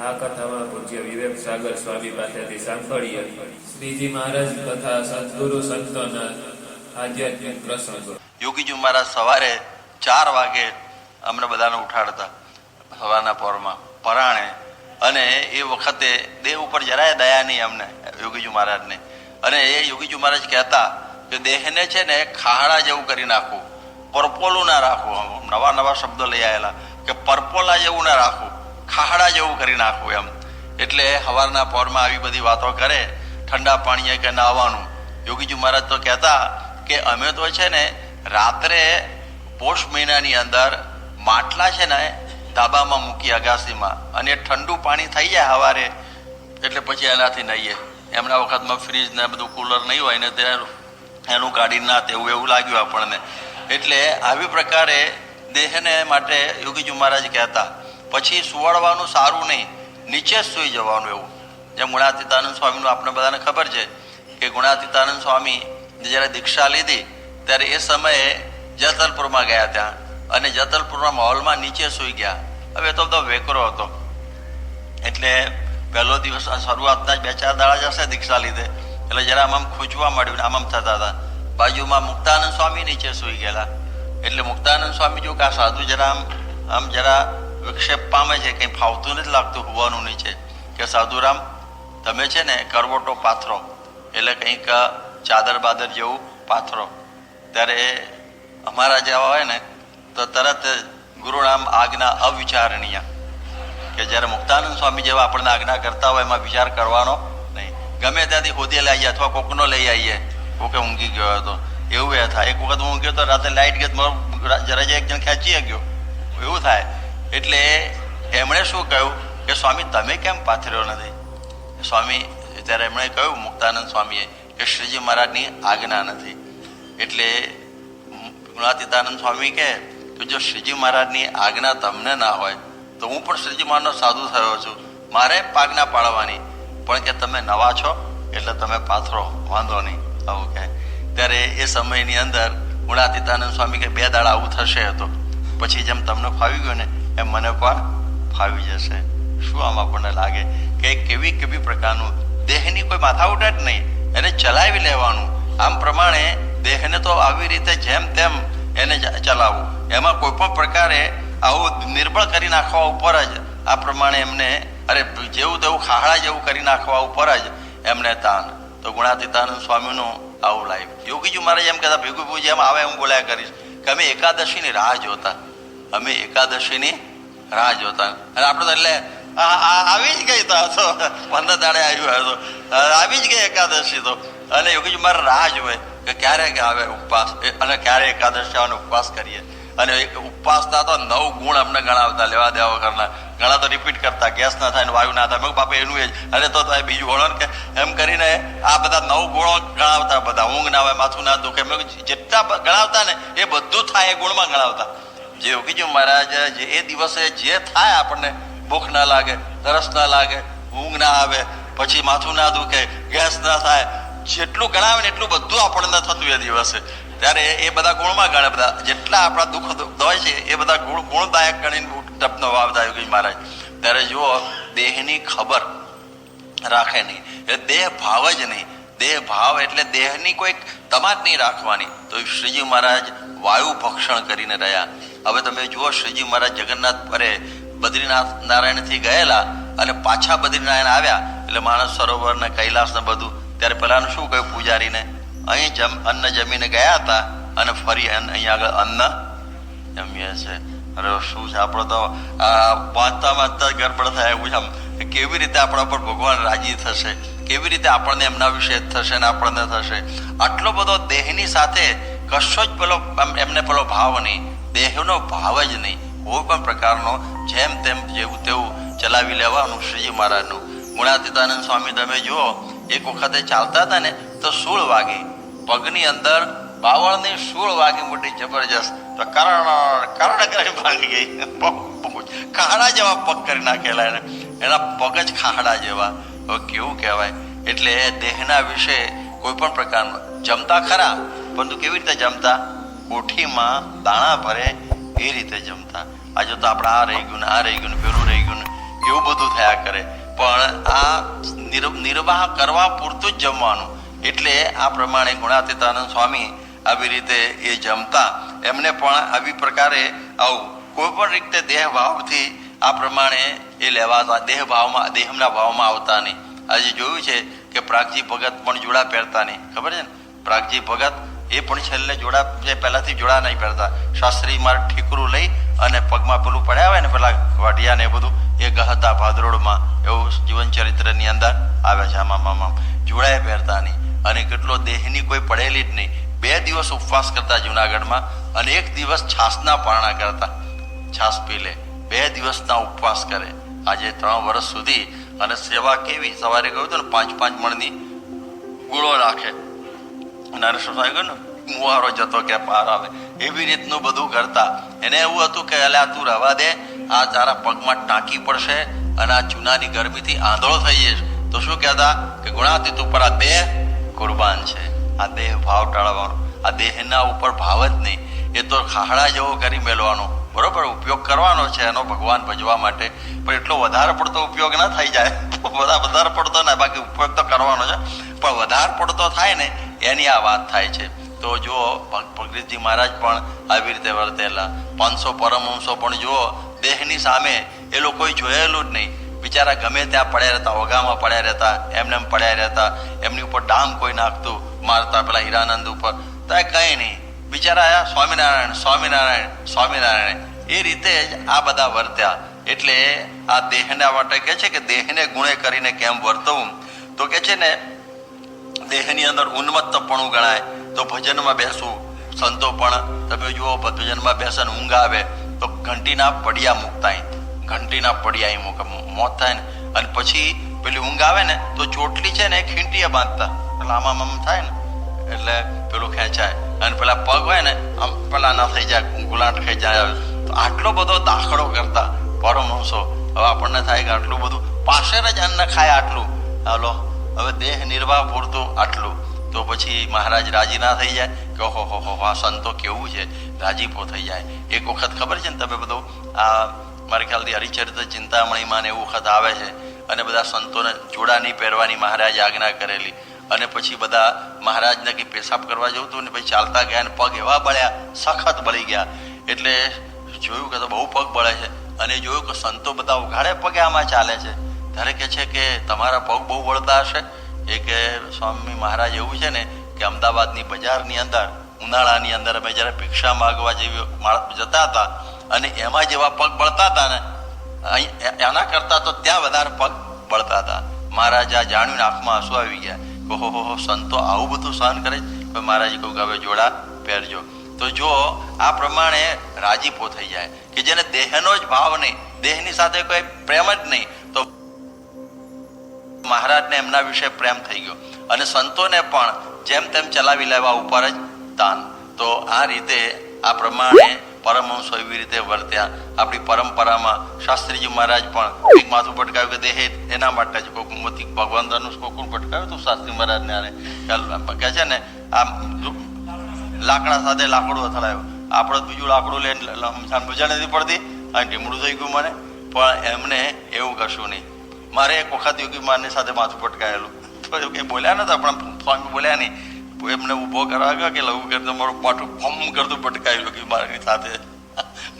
આ કથામાં પૂજ્ય વિવેક સાગર સ્વામી પાસેથી સાંભળીએ શ્રીજી મહારાજ તથા સદગુરુ સંતોના આધ્યાત્મિક પ્રસંગો. યોગીજી મહારાજ સવારે ચાર વાગે અમને બધાને ઉઠાડતા સવારના પોરમાં પરાણે અને એ વખતે દેહ ઉપર જરાય દયા નહીં અમને યોગીજી મહારાજને. અને એ યોગીજી મહારાજ કહેતા કે દેહને છે ને ખાડા જેવું કરી નાખવું પરપોલું ના રાખવું નવા નવા શબ્દો લઈ આવેલા કે પરપોલા જેવું ના રાખવું ખાડા જેવું કરી નાખવું એમ. એટલે સવારના પોરમાં આવી બધી વાતો કરે, ઠંડા પાણીએ કે નાહવાનું યોગીજી મહારાજ તો કહેતા કે અમે તો છે ને રાત્રે પોષ મહિનાની અંદર માટલા છે ને ધાબામાં મૂકી અગાસીમાં અને ઠંડુ પાણી થઈ જાય સવારે, એટલે પછી એનાથી નહીએ. એમના વખતમાં ફ્રીજ ને બધું કુલર નહીં હોય ને તે એનું કાઢી ના તેવું એવું લાગ્યું આપણને. એટલે આવી પ્રકારે દેહને માટે યોગીજી મહારાજ કહેતા પછી સુવાડવાનું સારું નહીં, નીચે સૂઈ જવાનું એવું. જેમ ગુણાતીતાનંદ સ્વામીનું આપણે બધાને ખબર છે કે ગુણાતીતાનંદ સ્વામી જ્યારે દીક્ષા લીધી, ત્યારે એ સમયે જતલપુરમાં ગયા ત્યાં અને જતલપુરના માહોલમાં નીચે સૂઈ ગયા. હવે તો બધો વેકરો હતો. એટલે પહેલો દિવસ શરૂઆતના જ બે ચાર દાડા જ હશે દીક્ષા લીધે. એટલે જરા આમ ખૂંચવા મળ્યું આમ આમ થતા હતા. બાજુમાં મુક્તાનંદ સ્વામી નીચે સૂઈ ગયેલા. એટલે મુક્તાનંદ સ્વામી જો કે સાધુ જરા આમ આમ જરા વિક્ષેપ પામે છે, કંઈ ફાવતું નથી લાગતું હોવાનું નહીં છે. કે સાધુરામ, તમે છે ને કરવટો પાથરો, એટલે કંઈક ચાદર બાદર જેવું પાથરો. ત્યારે અમારા જેવા હોય ને, તો તરત ગુરુનામ આજ્ઞા અવિચારણીય. કે જ્યારે મુક્તાનંદ સ્વામી જેવા આપણને આજ્ઞા કરતા હોય, એમાં વિચાર કરવાનો નહીં. ગમે ત્યાંથી હોદે લઈ આવીએ અથવા કોકનો લઈ આવીએ. કોકે ઊંઘી ગયો હતો. એવું એ થાય. એક વખત હું ઊંઘ્યો તો રાતે લાઇટ ગયો જરા એક જણ ખેંચી ગયો. એવું થાય. એટલે એમણે શું કહ્યું કે, સ્વામી, તમે કેમ પાથર્યો નથી? સ્વામી, ત્યારે એમણે કહ્યું, મુક્તાનંદ સ્વામીએ, કે શ્રીજી મહારાજની આજ્ઞા નથી. એટલે ગુણાતીતાનંદ સ્વામી કહે કે જો શ્રીજી મહારાજની આજ્ઞા તમને ના હોય, તો હું પણ શ્રીજી મહારાજનો સાધુ થયો છું. મારે પાજ્ઞા પાડવાની. પણ કે તમે નવા છો, એટલે તમે પાથરો, વાંધો નહીં. આવું કહે. ત્યારે એ સમયની અંદર ગુણાતીતાનંદ સ્વામી કે બે દાડા આવું થશે હતો પછી જેમ તમને ફાવી ગયું ને એમ મને પણ ફાવી જશે. શું આમ આપણને લાગે કે કેવી કેવી પ્રકારનું દેહની કોઈ માથાઉટ જ નહીં. એને ચલાવી લેવાનું. આમ પ્રમાણે દેહને તો આવી રીતે જેમ તેમ એને ચલાવવું. એમાં કોઈ પણ પ્રકારે આવું નિર્બળ કરી નાખવા ઉપર જ આ પ્રમાણે એમને, અરે જેવું તેવું ખાહડા જેવું કરી નાખવા ઉપર જ એમને તાન તો ગુણાતીતાનંદ સ્વામીનું આવું લાઈફ. યોગીજી મહારાજ એમ કહેતા ભેગું ભેગું જેમ આવે હું બોલ્યા કરીશ. કે અમે એકાદશીની રાહ જોતા. અમે એકાદશીની રાહ જોતા. અને આપણે તો એટલે આવી જ ગઈ તો તો પંદર દાડે આવ્યું હતો આવી જ ગઈ એકાદશી તો. અને યોગીજી મારે રાહ જોવે કે ક્યારે આવે ઉપવાસ. અને ક્યારે એકાદશી આવે ઉપવાસ કરીએ. અને એક ઉપવાસના તો નવ ગુણ અમને ગણાવતા, લેવા દેવા વગરના. ઘણા તો રિપીટ કરતા, ગેસ ના થાય વાયુ ના થાય. બાપા, એનું એ અરે તો થાય બીજું ગણો કે એમ કરીને આ બધા નવ ગુણો ગણાવતા બધા. ઊંઘ ના આવે, માથું ના દુખે. જેટલા ગણાવતા ને, એ બધું થાય એ ગુણમાં ગણાવતા. યોગીજી મહારાજ, જે એ દિવસે જે થાય આપણને, ભૂખ ના લાગે, તરસ ના લાગે, ઊંઘ ના આવે, પછી માથું ના દુખે, ગેસ ના થાય, જેટલું ગણાવે ને એટલું બધું આપણને થતું એ દિવસે. ત્યારે એ બધા ગુણમાં ગણે બધા. જેટલા આપણા દુઃખ હોય છે, એ બધા ગુણ, ગુણદાયક ગણીને ટપનો વાવતા યોગી મહારાજ. ત્યારે જુઓ, દેહની ખબર રાખે નહીં. એ દેહ ભાવ જ નહીં. દેહ ભાવ એટલે દેહની કોઈ તમાજ નહીં રાખવાની. તો શ્રીજી મહારાજ વાયુ ભક્ષણ કરીને રહ્યા. હવે તમે જુઓ શ્રીજી મહારાજ જગન્નાથ પરે બદ્રીનાથ નારાયણથી ગયેલા અને પાછા બદ્રીનારાયણ આવ્યા. એટલે માણસ સરોવર ને કૈલાસ ને બધું. ત્યારે પેલાનું શું કહ્યું પૂજારીને? અહીં જમ, અન્ન જમીને ગયા હતા અને ફરી અહીંયા અહીં આગળ અન્ન જમીએ છે. અરે શું છે? આપણો તો વાંચતા વાંચતા ગરબડ થાય એવું છે આમ. કેવી રીતે આપણા પર ભગવાન રાજી થશે? કેવી રીતે આપણને એમના વિશે થશે ને આપણને થશે? આટલો બધો દેહની સાથે કશો જ પેલો એમને પેલો ભાવ નહીં. દેહનો ભાવ જ નહીં. કોઈ પણ પ્રકારનો, જેમ તેમ જેવું તેવું ચલાવી લેવાનું શ્રીજી મહારાજનું. ગુણાતીતાનંદ સ્વામી, તમે જુઓ, એક વખતે ચાલતા હતા ને, તો સૂળ વાગી પગની અંદર બાવળની સૂળ વાગી મોટી જબરજસ્ત. તો કરણ કરણ કરી ભાગી ગઈ. ખાડા જેવા પગ કરી નાખેલા એને. એના પગ જ ખાડા જેવા. કેવું કહેવાય? એટલે દેહના વિશે કોઈ પણ પ્રકારનું જમતા ખરા, પરંતુ કેવી રીતે જમતા? કોઠીમાં દાણા ભરે એ રીતે જમતા. આજે તો આપણે આ રહી ગયું ને આ રહી ગયું ને પેલું રહી ગયું ને એવું બધું થયા કરે. પણ આ નિર- નિર્વાહ કરવા પૂરતું જ જમવાનું. એટલે આ પ્રમાણે ગુણાતીતાનંદ સ્વામી આવી રીતે એ જમતા. એમને પણ આવી પ્રકારે આવું કોઈ પણ રીતે દેહ ભાવથી આ પ્રમાણે એ લેવાતા. દેહ ભાવમાં દેહના ભાવમાં આવતા નહીં. આજે જોયું છે કે પ્રાગજી ભગત પણ જોડા પહેરતા નહીં. ખબર છે ને? પ્રાગજી ભગત એ પણ છેલ્લે જોડા જે પહેલાંથી જોડા નહીં પહેરતા. શાસ્ત્રી માર ઠીકરું લઈ અને પગમાં પેલું પડ્યા હોય ને પેલા વાઢિયા ને એ બધું, એ ગહતા ભાદરોડમાં એવું જીવન ચરિત્રની અંદર આવે છે. આમાં મામા જોડાએ પહેરતા નહીં. અને કેટલો દેહની કોઈ પડેલી જ નહીં. બે દિવસ ઉપવાસ કરતા જુનાગઢમાં અને એક દિવસ છાસના પારણા કરતા. છાસ પી લે. બે દિવસના ઉપવાસ કરે. આજે ત્રણ વર્ષ સુધી અને સેવા કેવી? સવારે કહ્યું હતું ને, પાંચ પાંચ મણની ગુળો રાખે. નરેશ્વર સ્વામી કહ્યું ને મુવારો જતો કે પાર આવે. એવી રીતનું બધું કરતા. એને એવું હતું કે, અલ્યા, તું રવા દે. આ તારા પગમાં ટાંકી પડશે અને આ ચૂનાની ગરમીથી આંધળો થઈ જશે તો શું કહેતા? કે, ગુણાતીત ઉપર આ છે આ દેહ ભાવ ટાળવાનો. આ દેહના ઉપર ભાવ જ નહીં. એ તો ખાહડા જેવો કરી મેળવાનો. બરોબર? ઉપયોગ કરવાનો છે એનો ભગવાન ભજવા માટે. પણ એટલો વધારે પડતો ઉપયોગ ના થઈ જાય. બધા વધારે પડતો ના, બાકી ઉપયોગ તો કરવાનો છે. પણ વધારે પડતો થાય ને, એની આ વાત થાય છે. તો જુઓ ભગતજી મહારાજ પણ આવી રીતે વર્તેલા. પાંચસો પરમહંસો પણ જુઓ, દેહની સામે એ લોકોએ જોયેલું જ નહીં. બિચારા ગમે ત્યાં પડ્યા રહેતા, ઓગામાં પડ્યા રહેતા, એમને એમ પડ્યા રહેતા, એમની ઉપર ડામ કોઈ નાખતું, મારતા પેલા હીરાનંદ ઉપર. તો એ કંઈ નહીં. બિચારા આયા સ્વામિનારાયણ સ્વામિનારાયણ સ્વામિનારાયણ. એ રીતે જ આ બધા વર્ત્યા. એટલે આ દેહના માટે કે છે કે દેહને ગુણે કરીને કેમ વર્તવું? તો કે છે ને, દેહની અંદર ઉન્મત્તપણું ગણાય. તો ભજનમાં બેસવું સંતો પણ તમે જુઓ, ભજનમાં બેસે ને ઊંઘ આવે, તો ઘંટીના પડિયા મૂકતા ઘંટીના પડ્યા એમ મોત થાય ને. અને પછી પેલી ઊંઘ આવે ને, તો ચોટલી છે ને ખીંટીએ બાંધતા. એટલે આમાં આમ થાય ને. એટલે પેલું ખેંચાય. અને પેલા પગ હોય ને, આમ પેલા ના થઈ જાય ગુલાટ ખેંચાય તો આટલો બધો દાખલો કરતા પરમહંસો હવે આપણને થાય કે આટલું બધું. પાછળ જ અન્ન ખાય આટલું. હાલો, હવે દેહ નિર્વાહ પૂરતું આટલું. તો પછી મહારાજ રાજી ના થઈ જાય કે ઓહો હો હો, આ સંતો કેવું છે? રાજીપો થઈ જાય. એક વખત ખબર છે ને તમે બધું? આ મારા ખ્યાલથી હરિચરિત્ર ચિંતામણીમાં ને એવું વખત આવે છે અને બધા સંતોને જોડા નહીં પહેરવાની મહારાજ આજ્ઞા કરેલી. અને પછી બધા મહારાજને કંઈ પેશાબ કરવા જવું હતું ને પછી ચાલતા ગયા ને પગ એવા બળ્યા, સખત બળી ગયા. એટલે જોયું કે તો બહુ પગ બળે છે. અને જોયું કે સંતો બધા ઉઘાડે પગે આમાં ચાલે છે. ત્યારે કે છે કે તમારા પગ બહુ બળતા હશે. એ કે સ્વામી મહારાજ એવું છે ને કે અમદાવાદની બજારની અંદર, ઉનાળાની અંદર અમે જ્યારે ભિક્ષા માગવા જેવી જતા હતા અને એમાં જેવા પગ બળતા હતા ને એના કરતાં તો ત્યાં વધારે પગ બળતા હતા. મહારાજ આ જાણ્યું આંખમાં આંસુ આવી ગયા. કે હો હો સંતો આવું બધું સહન કરે છે? મહારાજે કહ્યું કે હવે જોડા પહેરજો. તો જો આ પ્રમાણે રાજીપો થઈ જાય, કે જેને દેહનો જ ભાવ નહીં, દેહની સાથે કોઈ પ્રેમ જ નહીં, તો મહારાજને એમના વિશે પ્રેમ થઈ ગયો. અને સંતોને પણ જેમ તેમ ચલાવી લેવા ઉપર જ દાન તો આ રીતે આ પ્રમાણે પરમહંસો એવી રીતે વર્ત્યા. આપણી પરંપરામાં શાસ્ત્રીજી મહારાજ પણ એક માથું પટકાવ્યું કે દેહ એના માટે જ કોક મોતી ભગવાનનું કોકું પટકાવ્યું હતું શાસ્ત્રી મહારાજને આને કે છે ને આ લાકડા સાથે લાકડું અથડાયું. આપણે બીજું લાકડું લઈને મજા નથી પડતી. અને ઢીમડું થઈ ગયું મને. પણ એમને એવું કશું નહીં. મારે એક વખત યોગી મારની સાથે માથું પટકાયેલું તો એવું કંઈ બોલ્યા નતા, પણ સ્વામી બોલ્યા નહીં. એમને ઊભો કરવા કે લઘુ કરતો મારું પાટું ફમ કરતું પટકાયું કે મારી સાથે.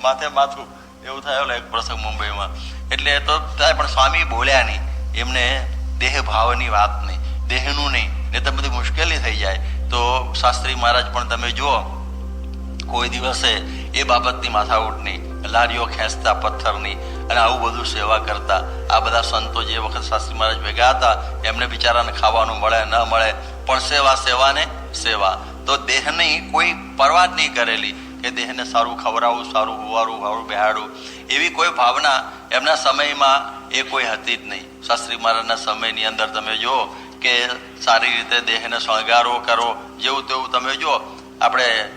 માથે માથું. એવું થયેલું એક પ્રસંગ મુંબઈમાં. એટલે તો થાય, પણ સ્વામી બોલ્યા નહીં. એમને દેહ ભાવની વાત નહીં, દેહનું નહીં. ને તો બધી મુશ્કેલી થઈ જાય. તો શાસ્ત્રી મહારાજ પણ તમે જુઓ, કોઈ દિવસે એ બાબતની માથાકૂટ નહીં. લારીઓ ખેંચતા પથ્થરની અને આવું બધું સેવા કરતા. આ બધા સંતો જે વખત શાસ્ત્રી મહારાજ ભેગા હતા, એમને બિચારાને ખાવાનું મળે, ન મળે પણ સેવા, સેવાને સેવા. તો દેહની કોઈ પરવા જ નહીં કરેલી કે દેહને સારું ખવડાવવું સારું હુવારું સારું બેહાડવું એવી કોઈ ભાવના એમના સમયમાં એ કોઈ હતી જ નહીં. શાસ્ત્રી મહારાજના સમયની અંદર તમે જુઓ કે સારી રીતે દેહને શણગારો કરો, જેવું તેવું તમે જુઓ. આપણે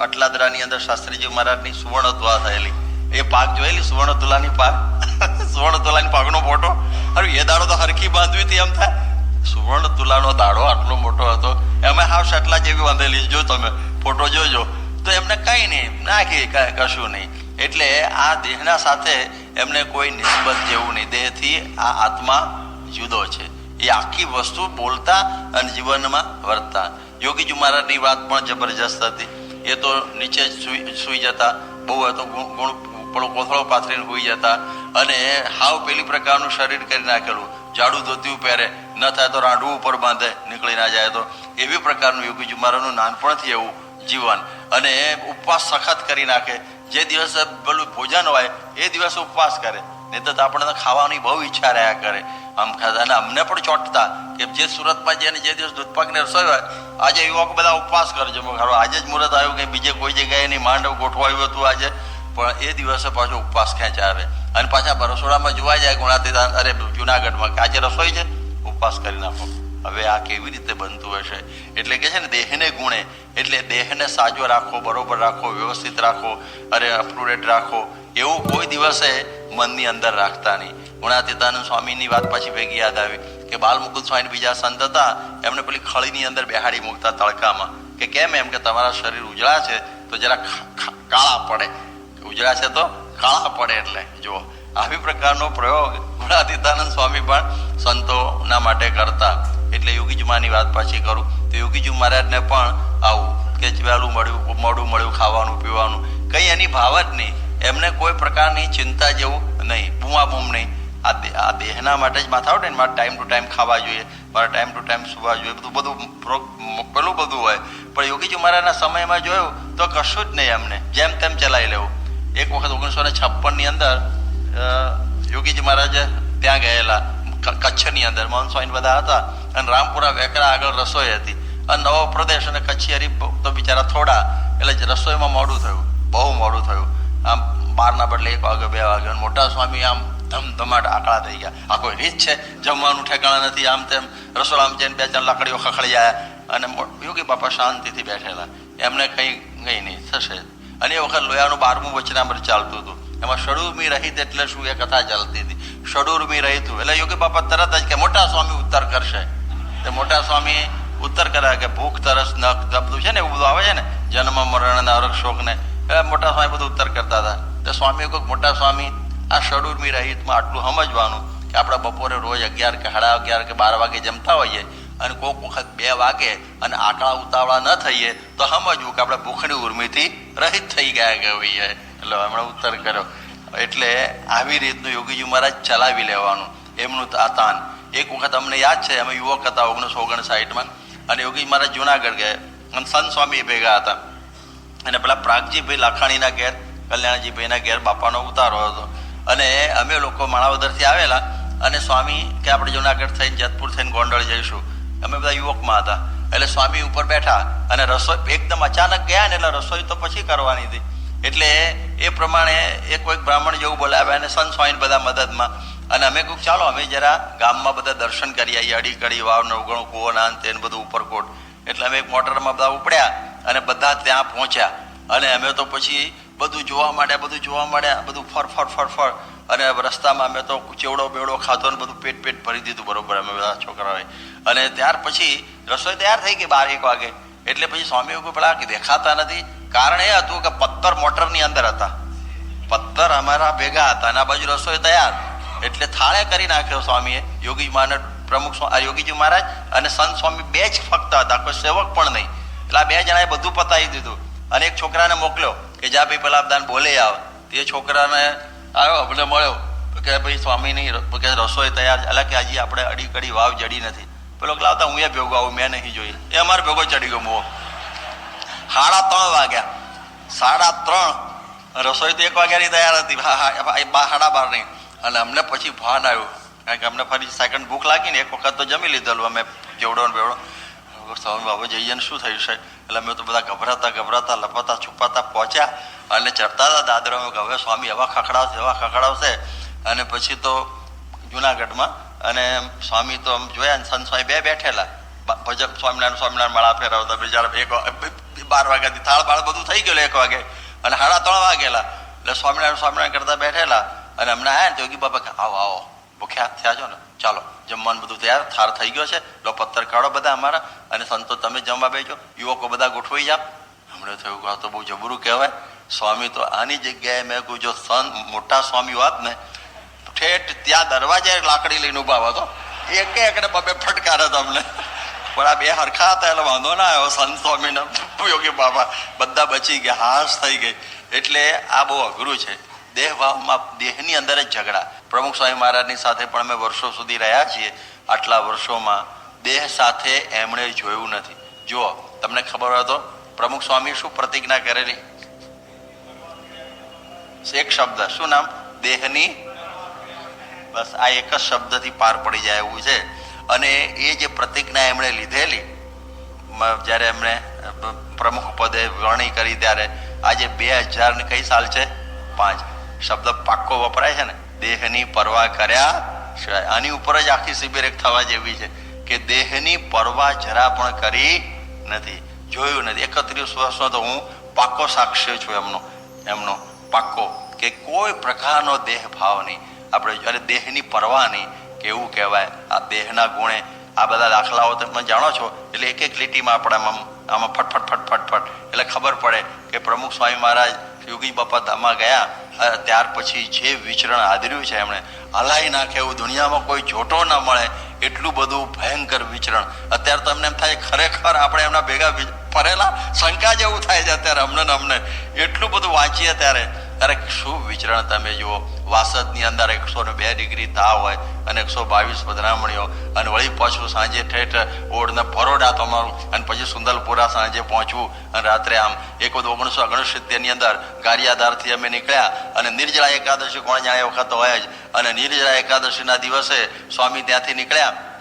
અટલાદરાની અંદર શાસ્ત્રીજી મહારાજની સુવર્ણ ધ્વા થયેલી. એ પાક જોયેલી સુવર્ણ તુલાની પાક? સુવર્ણ તુલાની પાકનો ફોટો? અરે, એ દાડો તો હરખી બાંધવી હતી એમ થાય. સુવર્ણ તુલાનો દાડો આટલો મોટો હતો. અમે હાવ શટલા જેવી બાંધેલી જો તમે ફોટો જોજો. તો એમને કંઈ નહીં. નાખી કશું નહીં. એટલે આ દેહના સાથે એમને કોઈ નિસ્બત જેવું નહીં. દેહથી આ આત્મા જુદો છે. એ આખી વસ્તુ બોલતા અને જીવનમાં વર્તતા. યોગીજી મહારાજની વાત પણ જબરજસ્ત હતી. એ તો નીચે સૂઈ જતા. બહુ હતો. ગુણ પેલો કોથળો પાથરીને સૂઈ જતા. અને હાવ પેલી પ્રકારનું શરીર કરી નાખેલું. જાડું ધોતિયું પહેરે, ન થાય તો રાંડું ઉપર બાંધે, નીકળી ના જાય તો. એવી પ્રકારનું યોગીજી મહારાજનું નાનપણથી એવું જીવન. અને એ ઉપવાસ સખત કરી નાખે. જે દિવસે પેલું ભોજન હોય, એ દિવસે ઉપવાસ કરે. નહીં તો આપણે તો ખાવાની બહુ ઈચ્છા રહ્યા કરે. આમ ખાતા અને અમને પણ ચોંટતા કે જે સુરતમાં જેને જે દિવસ દૂધપાકની રસોઈ હોય, આજે યુવક બધા ઉપવાસ કરજો ખરો, આજે જ મુહૂર્ત આવ્યું કે બીજે કોઈ જગ્યાએ નહીં માંડવ ગોઠવાયું હતું આજે. પણ એ દિવસે પાછો ઉપવાસ ખેંચાવે. આવે અને પાછા રસોડામાં જોવા જાય ગુણાતીદાન અરે, જુનાગઢમાં કે આજે રસોઈ છે? ઉપવાસ કરી નાખો. હવે આ કેવી રીતે બનતું હશે? એટલે કે છે ને, દેહને ગુણે. એટલે દેહને સાજો રાખો, બરોબર રાખો, વ્યવસ્થિત રાખો, અરે અપટુડેટ રાખો. એવું કોઈ દિવસે મનની અંદર રાખતા નહીં. ગુણાતીતાનંદ સ્વામીની વાત પાછી ભેગી યાદ આવી કે બાલ મુકુદ સ્વામી બીજા સંત હતા, એમને પેલી ખળીની અંદર બેહાડી મૂકતા તડકામાં. કે કેમ? એમ કે તમારા શરીર ઉજળા છે, તો જરા કાળા પડે. ઉજળા છે તો કાળા પડે એટલે. જુઓ, આવી પ્રકારનો પ્રયોગ ગુણાતીતાનંદ સ્વામી પણ સંતોના માટે કરતા. એટલે યોગીજુમાની વાત પાછી કરું, તો યુગીજુ મહારાજને પણ આવું કે વહેલું મળ્યું, મોડું મળ્યું, ખાવાનું, પીવાનું, કંઈ એની ભાવ જ નહીં. એમને કોઈ પ્રકારની ચિંતા જેવું નહીં બૂમા બૂમ નહીં. આ આ દેહના માટે જ માથા આવડે ને મારે ટાઈમ ટુ ટાઈમ ખાવા જોઈએ, મારે ટાઈમ ટુ ટાઈમ સુવા જોઈએ, બધું બધું પેલું બધું હોય. પણ યોગીજી મહારાજના સમયમાં જોયું તો કશું જ નહીં એમને, જેમ તેમ ચલાવી લેવું. એક વખત ઓગણીસો ને છપ્પનની અંદર યોગીજી મહારાજ ત્યાં ગયેલા કચ્છની અંદર, મોહન સ્વામી બધા હતા, અને રામપુરા વેકરા આગળ રસોઈ હતી. અને નવો પ્રદેશ અને કચ્છી હરી તો બિચારા થોડા, એટલે રસોઈમાં મોડું થયું, બહુ મોડું થયું. આમ બારના બદલે એક વાગે, બે વાગે મોટા સ્વામી આમ ધમધમાટ આકડા થઈ ગયા. આ કોઈ રીત છે? જમવાનું ઠેકાણા નથી, આમ તેમ રસોડામાં જઈને બે ચાર લાકડીઓ ખખડી જાય અને યોગી બાપા શાંતિથી બેઠેલા. એમને કંઈ કંઈ નહીં, થશે. અને એ વખત લોયાનું બારમું વચનામૃત ચાલતું હતું. એમાં ષડુર્મી રહિત એટલે શું એ કથા ચાલતી હતી. ષડુર્મી રહિત એટલે યોગી બાપા તરત જ કે મોટા સ્વામી ઉત્તર કરશે. તે મોટા સ્વામી ઉત્તર કર્યા કે ભૂખ, તરસ, નખ ધબધું છે ને એવું બધું આવે છે ને? જન્મ, મરણ અરક શોક ને. મોટા સ્વામી બધું ઉત્તર કરતા હતા. તો સ્વામી કોઈ મોટા સ્વામી આ ષડુર્મી રહિતમાં આટલું સમજવાનું કે આપણે બપોરે રોજ અગિયાર કે સાડા અગિયાર કે બાર વાગે જમતા હોઈએ. અને કોઈક વખત બે વાગે અને આકડા ઉતાવળા ન થઈએ, તો સમજવું કે આપણે ભૂખની ઉર્મિથી રહિત થઈ ગયા હોઈએ. એટલે હમણાં ઉત્તર કર્યો. એટલે આવી રીતનું યોગીજી મહારાજ ચલાવી લેવાનું. એમનું આ તાન એક વખત અમને યાદ છે, અમે યુવક હતા ઓગણીસો ઓગણસાઠમાં, અને યોગી મહારાજ જુનાગઢ ગયા. અને સંત સ્વામી ભેગા હતા. અને પેલા પ્રાગજીભાઈ લાખાણીના ઘેર, કલ્યાણજીભાઈના ઘેર બાપાનો ઉતારો હતો. અને અમે લોકો માણાવદરથી આવેલા, અને સ્વામી કે આપણે જુનાગઢ થઈને જેતપુર થઈને ગોંડલ જઈશું. અમે બધા યુવકમાં હતા. એટલે સ્વામી ઉપર બેઠા અને રસોઈ એકદમ અચાનક ગયા ને એટલે રસોઈ તો પછી કરવાની હતી. એટલે એ પ્રમાણે એ કોઈક બ્રાહ્મણ જેવું બોલાવ્યા અને સંત સ્વામી બધા મદદમાં. અને અમે કહ્યું ચાલો, અમે જરા ગામમાં બધા દર્શન કરી આવીએ અડી કડી વાવ નવગણું કૂવો નાન તેને બધું ઉપરકોટ. એટલે અમે એક મોટરમાં બધા ઉપડ્યા અને બધા ત્યાં પહોંચ્યા. અને અમે તો પછી બધું જોવા માંડ્યા, બધું જોવા માંડ્યા, બધું ફર ફર ફર ફર. અને રસ્તામાં અમે તો ચેવડો બેવડો ખાધો ને બધું પેટ પેટ ભરી દીધું બરોબર, અમે બધા છોકરાઓએ. અને ત્યાર પછી રસોઈ તૈયાર થઈ ગઈ બાર એક વાગે. એટલે પછી સ્વામી કોઈ પેલા દેખાતા નથી. કારણ એ હતું કે પથ્થર મોટરની અંદર હતા. પથ્થર અમારા ભેગા હતા અને આ બાજુ રસોઈ તૈયાર. એટલે થાળે કરી નાખ્યો સ્વામીએ. યોગી માનદ પ્રમુખ યોગીજી મહારાજ અને સંત સ્વામી બે જ ફક્ત હતા. કોઈ સેવક પણ નહીં. એટલે આ બે જણાએ બધું પતાવી દીધું. અને એક છોકરાને મોકલ્યો કે જા ભાઈ પેલા દાન બોલે આવ. તે છોકરાને આવ્યો, અમને મળ્યો. કે ભાઈ સ્વામીની કે રસોઈ તૈયાર. એટલે કે હજી આપણે અડી કડી વાવ જડી નથી. પેલો લાવતા હું એ ભેગો આવું, મેં નહીં જોઈ એ અમારે ભેગો ચડી ગયો મોહ સાડા ત્રણ વાગ્યા. સાડા ત્રણ. રસોઈ તો એક વાગ્યાની તૈયાર હતી. સાડા બાર નહીં અને અમને પછી ભાન આવ્યું. કારણ કે અમને ફરી સેકન્ડ ભૂખ લાગી ને એક વખત તો જમી લીધેલું. અમે જેવડો ને બેવડો. સ્વામી બાબા જઈએ ને શું થયું છે? એટલે અમે તો બધા ગભરાતા ગભરાતા, લપાતા, છુપાતા પહોંચ્યા અને ચડતા હતા દાદરા હવે સ્વામી એવા ખખડાવશે એવા ખખડાવશે. અને પછી તો જુનાગઢમાં અને સ્વામી તો આમ જોયા ને સંત સ્વામી બે બેઠેલા. ભજન સ્વામિનારાયણ સ્વામિનારાયણ માળા ફેરવતા બિચારા એક બાર વાગ્યાથી થાળ બાળ બધું થઈ ગયેલું એક વાગે. અને સાડા ત્રણ વાગેલા. એટલે સ્વામિનારાયણ સ્વામિનારાયણ કરતા બેઠેલા. અને અમને આયા ને યોગી બાબા કે, આવો આવો. ભૂખ્યા થયા છો ને. ચાલો, જમવાનું બધું તૈયાર. થાળ થઈ ગયો છે. લો, પથ્થર કાઢો બધા અમારા. અને સંતો તમે જમવા બેજો. યુવકો બધા ગોઠવાઈ જાઓ. હમણાં થયું કે તો બહુ જબરું કહેવાય. સ્વામી તો આની જગ્યાએ મેં કહ્યું જો સંત મોટા સ્વામી હોત ને ઠેઠ ત્યાં દરવાજે લાકડી લઈને ઊભા હતો. એક એકને બબે ફટકારે તમને. પણ આ બે હરખા હતા એટલે વાંધો ના આવ્યો, સંત સ્વામીને યોગી બાબા બધા બચી ગયા, હાશ થઈ ગઈ. એટલે આ બહુ અઘરું છે. દેહ ભાવમાં દેહની અંદર જ ઝઘડા. પ્રમુખ સ્વામી મહારાજની સાથે પણ અમે વર્ષો સુધી રહ્યા છીએ. આટલા વર્ષોમાં દેહ સાથે એમણે જોયું નથી. જુઓ, તમને ખબર હોય તો પ્રમુખ સ્વામી શું પ્રતિજ્ઞા કરેલી? એક શબ્દ. શું નામ? દેહની બસ આ એક જ શબ્દથી પાર પડી જાય એવું છે. અને એ જે પ્રતિજ્ઞા એમણે લીધેલી જ્યારે એમણે પ્રમુખ પદે વરણી કરી ત્યારે, આજે બે હજાર ને કઈ સાલ છે? પાંચ. શબ્દ પાક્કો વપરાય છે ને? દેહની પરવા કર્યા સિવાય. આની ઉપર જ આખી શિબિર એક થવા જેવી છે કે દેહની પરવા જરા પણ કરી નથી. જોયું નથી. એકત્રીસ વર્ષનો તો હું પાક્કો સાક્ષી છું એમનો એમનો પાક્કો કે કોઈ પ્રકારનો દેહ ભાવ નહીં. આપણે અને દેહની પરવા નહીં કેવું કહેવાય? આ દેહના ગુણે આ બધા દાખલાઓ તમે જાણો છો? એટલે એક એક લીટીમાં આપણે આમ, આમાં ફટફટ ફટફટ ફટ એટલે ખબર પડે કે પ્રમુખ સ્વામી મહારાજ યોગી બાપા ધામમાં ગયા ત્યાર પછી જે વિચરણ આદર્યું છે એમણે, હલાઈ નાખે એવું દુનિયામાં કોઈ જોટો ન મળે, એટલું બધું ભયંકર વિચરણ. અત્યારે તો અમને એમ થાય, ખરેખર આપણે એમના ભેગા ફરેલા? શંકા જેવું થાય છે અત્યારે, અમને ને અમને. એટલું બધું વાંચીએ ત્યારે. ત્યારે શું વિચરણ તમે જુઓ? વાસદની અંદર એકસો ને બે ડિગ્રી તાવ હોય અને એકસો બાવીસ પધરામણીઓ અને વળી પાછું સાંજે ઠેઠ ઓળને ફરોડા તમારું અને પછી સુંદરપુરા સાંજે પહોંચવું અને રાત્રે આમ એક વખત ઓગણીસો ઓગણસિત્તેરની અંદર ગારિયાદારથી અમે નીકળ્યા અને નિર્જળા એકાદશી કોણ જાણે વખત હોય જ. અને નિર્જળા એકાદશીના દિવસે સ્વામી ત્યાંથી નીકળ્યા.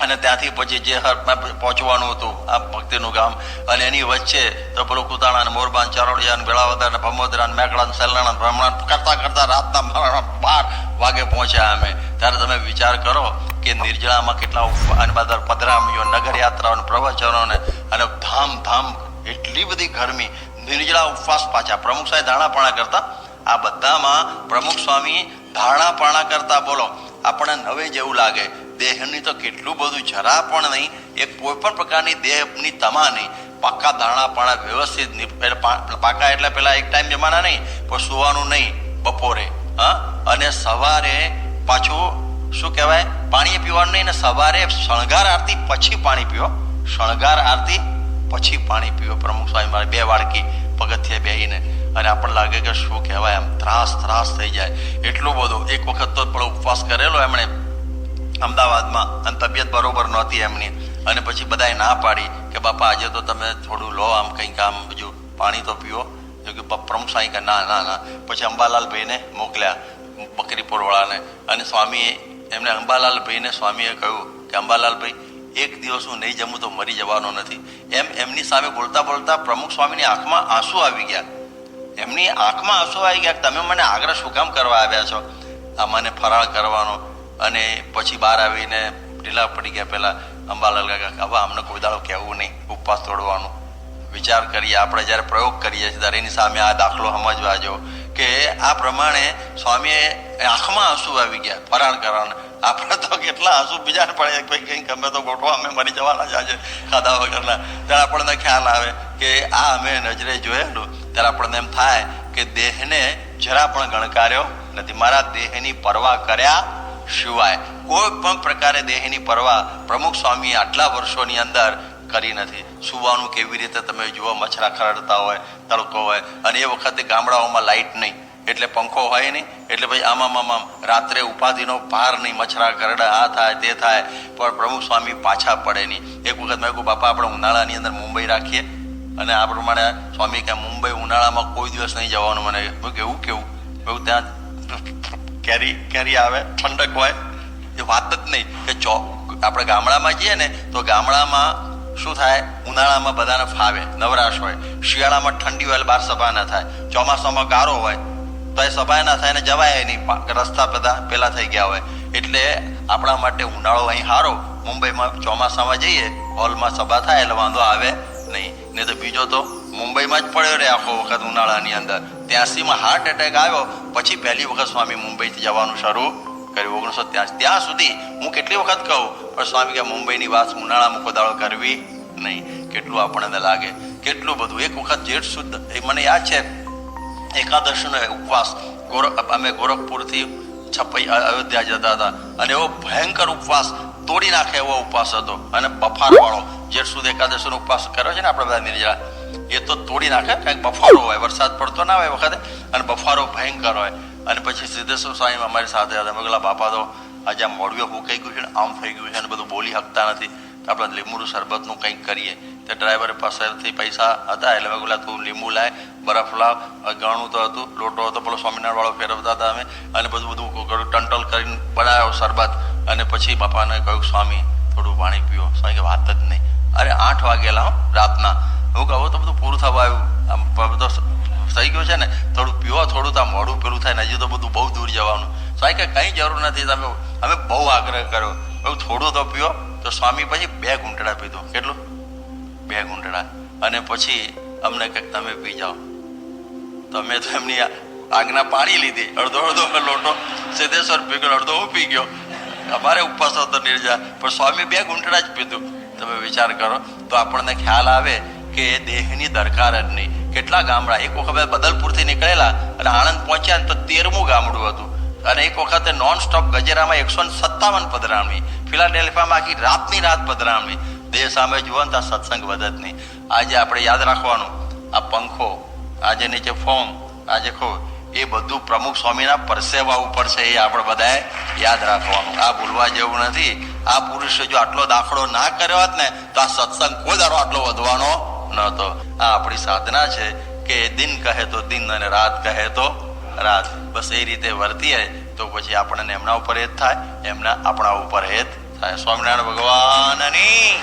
અને ત્યાંથી પછી જે પહોંચવાનું હતું, આ ભક્તિનું ગામ. અને એની વચ્ચે તો પેલું કુતાણા ને મોરબાન ચારોડિયા ને વેળાવદર ને ભમોદરા ને મેકડા ને સેલણા ને ભ્રમણા કરતા કરતા રાતના બાર- વાગે પહોંચ્યા અમે. ત્યારે તમે વિચાર કરો કે નિર્જળામાં કેટલા અને બધા પધરામીઓ નગર યાત્રાઓ પ્રવચનોને અને ધામ ધામ એટલી બધી ગરમી. નિર્જળા ઉપવાસ પાછા. પ્રમુખ સાહેબ ધાણાપાણા કરતા? આ બધામાં પ્રમુખ સ્વામી ધાણાપાણા કરતા. બોલો, આપણને નવે જેવું લાગે. દેહની તો કેટલું બધું જરા પણ નહીં, એક કોઈ પણ પ્રકારની દેહની તમા નહીં. પાકા દાણાપાણા વ્યવસ્થિત નિ- એટલે પાકા એટલે પેલા એક ટાઈમ જમાના નહીં, પણ સુવાનું નહીં બપોરે, હા? અને સવારે પાછું શું કહેવાય? પાણી પીવાનું નહીં, ને સવારે શણગાર આરતી પછી પાણી પીવો શણગાર આરતી પછી પાણી પીવો પ્રમુખ સ્વામી મારે બે વાડકી પગથિયે બેહીને. અને આપણને લાગે કે શું કહેવાય આમ ત્રાસ ત્રાસ થઈ જાય. એટલું બધું. એક વખત તો પણ ઉપવાસ કરેલો એમણે. અમદાવાદમાં અને તબિયત બરોબર નહોતી એમની. અને પછી બધાએ ના પાડી કે, બાપા, આજે તો તમે થોડું લો, આમ કંઈક આમ બીજું પાણી તો પીવો જોકે પ્રમુખ સાંઈ કે, ના ના ના. પછી અંબાલાલભાઈને મોકલ્યા બકરીપુરવાળાને અને સ્વામીએ એમને અંબાલાલભાઈને સ્વામીએ કહ્યું કે, અંબાલાલભાઈ, એક દિવસ હું નહીં જમું તો મરી જવાનો નથી. એમ એમની સામે બોલતા બોલતા પ્રમુખ સ્વામીની આંખમાં આંસુ આવી ગયા. એમની આંખમાં આંસુ આવી ગયા તમે મને આગ્રહ શું કામ કરવા આવ્યા છો? આ મને ફરાળ કરવાનો અને પછી બહાર આવીને ઢીલા પડી ગયા પેલા અંબાલાલ કાકા, હવે અમને કોઈ દાડો કહેવું નહીં, ઉપવાસ તોડવાનું. વિચાર કરીએ, આપણે જ્યારે પ્રયોગ કરીએ છીએ, ત્યારે એની સામે આ દાખલો સમજવા જો કે આ પ્રમાણે સ્વામીએ આંખમાં આંસુ આવી ગયા ફરાણ કરવાના આપણે તો કેટલા આંસુ બીજાને પડે ભાઈ કંઈક ગમે તો ગોઠવા, અમે મરી જવાના છે આજે, ખાધા વગરના. ત્યારે આપણને ખ્યાલ આવે કે આ અમે નજરે જોયેલું. ત્યારે આપણને એમ થાય કે દેહને જરા પણ ગણકાર્યો નથી. મારા દેહની પરવા કર્યા સિવાય કોઈ પણ પ્રકારે દેહની પરવા પ્રમુખ સ્વામી આટલા વર્ષોની અંદર કરી નથી. સુવાનું કેવી રીતે તમે જુઓ, મચ્છરા ખરડતા હોય, તડકો હોય, અને એ વખતે ગામડાઓમાં લાઇટ નહીં. એટલે પંખો હોય નહીં, એટલે ભાઈ આમામ આમામ રાત્રે ઉપાધિનો ભાર નહીં, મચ્છરા કરડા આ થાય, તે થાય, પણ પ્રમુખ સ્વામી પાછા પડે નહીં. એક વખત મેં કહ્યું બાપા, આપણે ઉનાળાની અંદર મુંબઈ રાખીએ. અને આ પ્રમાણે સ્વામી કે મુંબઈ ઉનાળામાં કોઈ દિવસ નહીં જવાનું. મને મેં કેવું? મેં ત્યાં કેરી કેરી આવે, ઠંડક હોય, એ વાત જ નહીં કે ચો, આપણે ગામડામાં જઈએ ને, તો ગામડામાં શું થાય? ઉનાળામાં બધાને ફાવે, નવરાશ હોય. શિયાળામાં ઠંડી હોય બહાર સભા ના થાય. ચોમાસામાં ગારો હોય, તો એ સભા ના થાય ને જવાય નહીં. રસ્તા બધા પેલા થઈ ગયા હોય. એટલે આપણા માટે ઉનાળો અહીં સારો. મુંબઈમાં ચોમાસામાં જઈએ, હોલમાં સભા થાય એટલે વાંધો આવે નહીં. ને તો બીજો તો મુંબઈમાં જ પડ્યો રહે આખો વખત ઉનાળાની અંદર. ત્યાંસીમાં હાર્ટ એટેક આવ્યો, પછી પહેલી વખત સ્વામી મુંબઈથી જવાનું શરૂ કર્યું. ઓગણીસો ત્યાં ત્યાં સુધી હું કેટલી વખત કહું, પણ સ્વામી કે મુંબઈની વાત ઉનાળા મુકોદાળો કરવી નહીં. કેટલું આપણને લાગે, કેટલું બધું. એક વખત જેઠ શુદ્ધ, એ મને યાદ છે, એકાદશીનો ઉપવાસ, ગોરખ, અમે ગોરખપુરથી છપ્પાઈ અયોધ્યા જતા હતા. અને એવો ભયંકર ઉપવાસ, તોડી નાખે એવો ઉપવાસ હતો. અને બફારવાળો, જેઠ સુદ એકાદશીનો ઉપવાસ કર્યો છે ને આપણે બધા નિર્જળા એ તો તોડી નાખે. કારણ કે બફારો હોય વરસાદ પડતો ના હોય વખતે અને બફારો ભયંકર હોય. અને પછી સિદ્ધેશ્વર સ્વામી અમારી સાથે હતા. મેં બાપા તો આજે આ મોડું ફૂંકાઈ ગયું છે ને આમ થઈ ગયું છે અને બધું બોલી શકતા નથી. તો આપણે લીંબુનું શરબતનું કંઈક કરીએ. તે ડ્રાઈવરે પાસેથી પૈસા હતા એટલે મેં બોલા તું લીંબુ લાય બરફ લાવ. ગણું તો હતું લોટો હતો પેલો સ્વામિનારાયણ વાળો ફેરવતા હતા અમે. અને બધું બધું ટંટલ કરીને બનાવ્યો શરબત. અને પછી બાપાને કહ્યું સ્વામી થોડું પાણી પીવો સ્વામી વાત જ નહીં. અરે આઠ વાગેલા હો, રાતના. હું કહું તો બધું પૂરું થવા આવ્યું. આમ બધો થઈ ગયું છે ને? થોડું પીવો, થોડું તો મોડું પેલું થાય ને, હજી તો બધું બહુ દૂર જવાનું. સ્વામી કે કંઈ જરૂર નથી, તમે, અમે બહુ આગ્રહ કર્યો. એવું થોડું તો પીવો. તો સ્વામી પછી બે ઘૂંટડા પીધું. કેટલું? બે ઘૂંટડા. અને પછી અમને કંઈક તમે પી જાઓ. તો અમે તો એમની આજ્ઞા પાણી લીધી. અડધો અડધો લોટો સિદ્ધેશ્વર પી ગયો, અડધો હું પી ગયો. અમારે ઉપવાસ હતો નિર્જા. પણ સ્વામી બે ઘૂંટડા જ પીધું. તમે વિચાર કરો, તો આપણને ખ્યાલ આવે કે દેહની દરકાર જ નહીં. કેટલા ગામડા એક વખત બદલપુરથી નીકળેલા અને આણંદ પહોંચ્યા ને તો તેરમું ગામડું હતું. અને એક વખતે નોન સ્ટોપ ગજેરામાં એકસો સત્તાવન પધરામણી ફિલાડેલ્ફિયામાં આખી રાતની રાત પધરામણી દેહ સામે જુઓ ને ત્યાં સત્સંગ વધે જ નહીં. આજે આપણે યાદ રાખવાનું, આ પંખો, આજે નીચે ફોર્મ આજે ખો, એ બધું પ્રમુખ સ્વામીના પરસેવા ઉપર છે એ આપણે બધાએ યાદ રાખવાનું. આ ભૂલવા જેવું નથી. આ પુરુષે જો આટલો દાખલો ના કર્યો હોત ને, તો આ સત્સંગ કોઈ દાડો આટલો વધવાનો નહોતો આ આપણી સાધના છે કે દિન કહે તો દિન અને રાત કહે તો રાત. બસ એ રીતે વર્તીએ તો પછી આપણને એમના ઉપર હેત થાય, એમના આપણા ઉપર હેત થાય. સ્વામિનારાયણ ભગવાનની